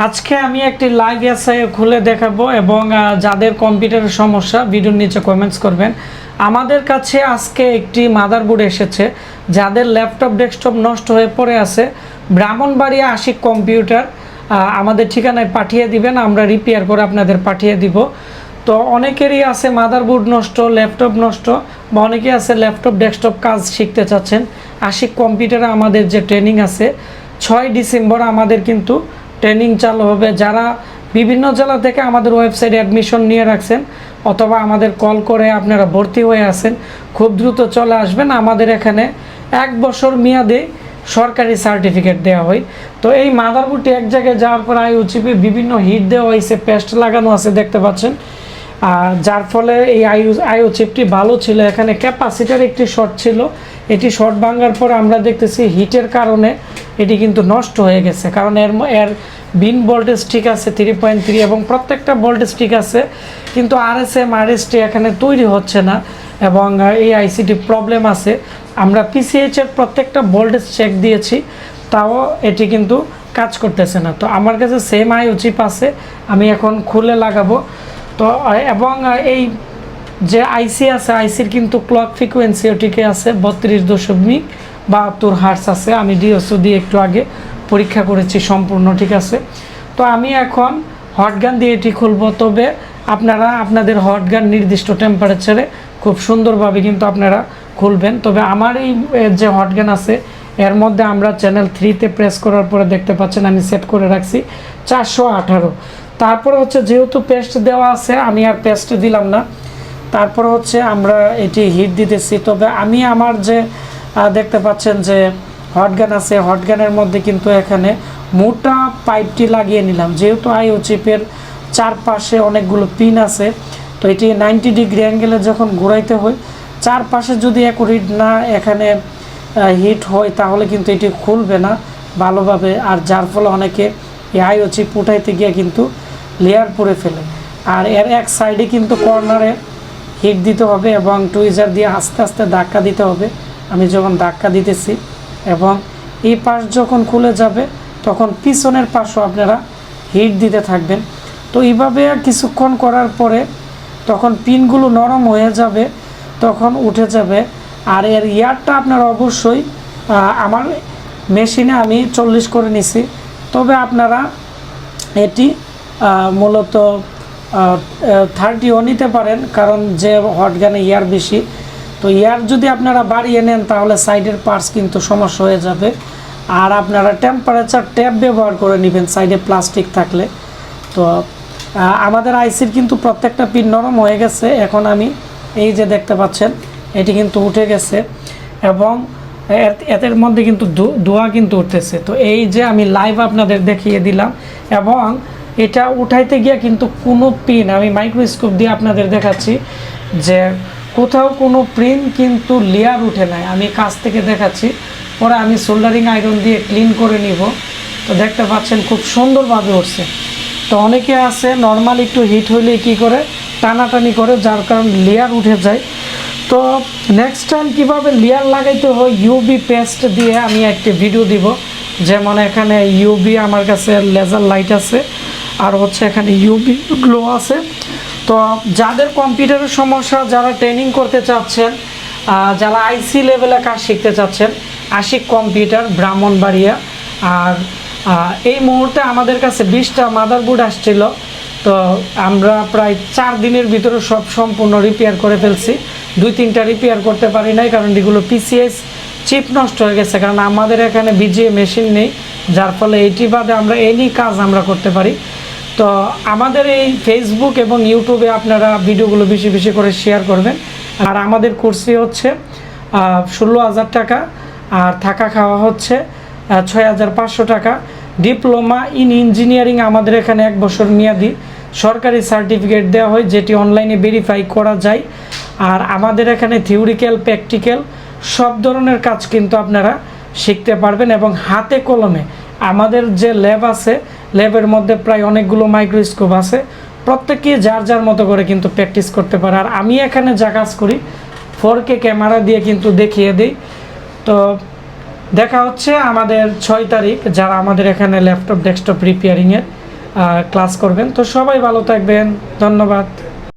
আজকে আমি একটি লাইভ এসআই খুলে দেখাবো এবং যাদের কম্পিউটারের সমস্যা, ভিডিওর নিচে কমেন্টস করবেন। আমাদের কাছে আজকে একটি মাদারবোর্ড এসেছে, যাদের ল্যাপটপ ডেস্কটপ নষ্ট হয়ে পড়ে আছে। ব্রাহ্মণবাড়িয়া আশিক কম্পিউটার আমাদের ঠিকানায় পাঠিয়ে দিবেন, আমরা রিপেয়ার করে আপনাদের পাঠিয়ে দিব। তো অনেকেরই আছে মাদারবোর্ড নষ্ট ল্যাপটপ নষ্ট, বা অনেকে আছে ল্যাপটপ ডেস্কটপ কাজ শিখতে চাচ্ছেন। আশিক কম্পিউটারে আমাদের যে ট্রেনিং আছে, ছয় ডিসেম্বর আমাদের কিন্তু ট্রেনিং চালু হবে। যারা বিভিন্ন জেলা থেকে আমাদের ওয়েবসাইটে অ্যাডমিশন নিয়ে রাখছেন অথবা আমাদের কল করে আপনারা ভর্তি হয়ে আছেন, খুব দ্রুত চলে আসবেন। আমাদের এখানে এক বছর মেয়াদে সরকারি সার্টিফিকেট দেওয়া হয়। তো এই মাদারবোর্ডটি এক জায়গায় যাওয়ার পর আই চিপে বিভিন্ন হিট দেওয়া হয়েছে, পেস্ট লাগানো আছে দেখতে পাচ্ছেন। আর যার ফলে এই আইও আইও চিপটি ভালো ছিল। এখানে ক্যাপাসিটার একটি শর্ট ছিল। এটি শর্ট ভাঙার পর আমরা দেখতেছি হিটের কারণে এটি কিন্তু নষ্ট হয়ে গেছে। কারণ এর এর বিন ভোল্টেজ ঠিক আছে থ্রি পয়েন্ট থ্রি এবং প্রত্যেকটা ভোল্টেজ ঠিক আছে, কিন্তু R S M R ST এখানে তৈরি হচ্ছে না এবং এই আইসিটি প্রবলেম আছে। আমরা পিসিএইচ এর প্রত্যেকটা ভোল্টেজ চেক দিয়েছি, তাও এটি কিন্তু কাজ করতেছে না। তো আমার কাছে সেম আইও চিপ আছে, আমি এখন খুলে লাগাবো। তো এবং এই যে আইসি আছে আইসির কিন্তু ক্লক ফ্রিকোয়েন্সি ওটিকে আছে, বত্রিশ দশমিক বাহাত্তর হার্স আছে। আমি ডিওসও দিয়ে একটু আগে পরীক্ষা করেছি সম্পূর্ণ, ঠিক আছে? তো আমি এখন হটগান দিয়ে এটি খুলবো। তবে আপনারা, আপনাদের হটগান নির্দিষ্ট টেম্পারেচারে খুব সুন্দরভাবে কিন্তু আপনারা খুলবেন। তবে আমার এই যে হটগান আছে, এর মধ্যে আমরা চ্যানেল থ্রিতে প্রেস করার পরে দেখতে পাচ্ছেন, আমি সেট করে রাখছি চারশো আঠারো। তারপরে হচ্ছে যেহেতু পেস্ট দেওয়া আছে, আমি আর পেস্ট দিলাম না। তারপর হচ্ছে আমরা এটি হিট দিতেছি। তবে আমি আমার যে দেখতে পাচ্ছেন যে হটগান আছে। হটগানের মধ্যে কিন্তু এখানে মোটা পাইপটি লাগিয়ে নিলাম। যেহেতু আইও চিপের চারপাশে অনেকগুলো পিন আছে, তো এটি নাইনটি ডিগ্রি অ্যাঙ্গেলে যখন ঘোরাইতে হয়, চারপাশে যদি অ্যাকুরেট না এখানে হিট হয়, তাহলে কিন্তু এটি খুলবে না ভালোভাবে। আর যার ফলে অনেকে এই চিপ উঠাইতে গিয়ে কিন্তু লেয়ার পরে ফেলে। আর এর এক সাইডে কিন্তু কর্নারে হিট দিতে হবে এবং টুইজার দিয়ে আস্তে আস্তে ধাক্কা দিতে হবে। আমি যখন ধাক্কা দিতেছি এবং এই পাশ যখন খুলে যাবে, তখন পিছনের পাশও আপনারা হিট দিতে থাকবেন। তো এইভাবে কিছুক্ষণ করার পরে তখন পিনগুলো নরম হয়ে যাবে, তখন উঠে যাবে। আর এর ইয়ারটা আপনারা অবশ্যই আমার মেশিনে আমি চল্লিশ করে নিছি। তবে আপনারা এটি মূলত থার্টিও নিতে পারেন, কারণ যে হটগানে ইয়ার বেশি তো ইয়ার যদি আপনারা বাড়িয়ে নেন, তাহলে সাইডের পার্টস কিন্তু সমস্যা হয়ে যাবে। আর আপনারা টেম্পারেচার ট্যাপ ব্যবহার করে নেবেন সাইডে প্লাস্টিক থাকলে। তো আমাদের আইসির কিন্তু প্রত্যেকটা পিন নরম হয়ে গেছে। এখন আমি এই যে দেখতে পাচ্ছেন, এটি কিন্তু উঠে গেছে। এবং এদের মধ্যে কিন্তু ধোঁয়া কিন্তু উঠতেছে। তো এই যে আমি লাইভ আপনাদের দেখিয়ে দিলাম, এবং এটা উঠাইতে গিয়ে কিন্তু কোনো পিন আমি মাইক্রোস্কোপ দিয়ে আপনাদের দেখাচ্ছি যে কোথাও কোনো পিন কিন্তু লেয়ার উঠে নাই। আমি কাছ থেকে দেখাচ্ছি। পরে আমি সোল্ডারিং আয়রন দিয়ে ক্লিন করে নিব। তো দেখতে পাচ্ছেন খুব সুন্দরভাবে উঠছে। তো অনেকে আছে নর্মাল একটু হিট হইলে কি করে? টানাটানি করে, যার কারণ লেয়ার উঠে যায়। তো নেক্সট টাইম কীভাবে লেয়ার লাগাইতে হয় ইউবি পেস্ট দিয়ে আমি একটি ভিডিও দিব। যেমন এখানে ইউবি আমার কাছে লেজার লাইট আছে, আর হচ্ছে এখানে ইউবি গ্লো আছে। তো যাদের কম্পিউটারের সমস্যা, যারা ট্রেনিং করতে চাচ্ছেন যারা আইসি লেভেলে কাজ শিখতে চাচ্ছেন, আশিক কম্পিউটার, ব্রাহ্মণবাড়িয়া। আর এই মুহূর্তে আমাদের কাছে বিশটা মাদারবোর্ড আসছিল। তো আমরা প্রায় চার দিনের ভিতরে সব সম্পূর্ণ রিপেয়ার করে ফেলছি। দুই, তিনটা রিপেয়ার করতে পারি নাই, কারণ এগুলো পিসিএস চিপ নষ্ট হয়ে গেছে। কারণ আমাদের এখানে বিজিএ মেশিন নেই, যার ফলে এটি বাদে আমরা এনি কাজ আমরা করতে পারি। তো আমাদের এই ফেসবুক এবং ইউটিউবে আপনারা ভিডিওগুলো বেশি বেশি করে শেয়ার করবেন। আর আমাদের কোর্সে হচ্ছে ষোলো হাজার টাকা, আর থাকা খাওয়া হচ্ছে ছয় হাজার পাঁচশো টাকা। ডিপ্লোমা ইন ইঞ্জিনিয়ারিং আমাদের এখানে এক বছর মেয়াদি। সরকারি সার্টিফিকেট দেওয়া হয়, যেটি অনলাইনে ভেরিফাই করা যায়। আর আমাদের এখানে থিওরিক্যাল প্র্যাকটিক্যাল সব ধরনের কাজ কিন্তু আপনারা শিখতে পারবেন এবং হাতে কলমে। আমাদের যে ল্যাব আছে ল্যাবের মধ্যে প্রায় অনেকগুলো মাইক্রোস্কোপ আছে। প্রত্যেকে যার যার মতো করে কিন্তু প্র্যাকটিস করতে পারে। আর আমি এখানে যা কাজ করি ফোর কে ক্যামেরা দিয়ে কিন্তু দেখিয়ে দিই। তো দেখা হচ্ছে আমাদের ছয় তারিখ যারা আমাদের এখানে ল্যাপটপ, ডেস্কটপ রিপেয়ারিংয়ের ক্লাস করবেন। তো সবাই ভালো থাকবেন। ধন্যবাদ।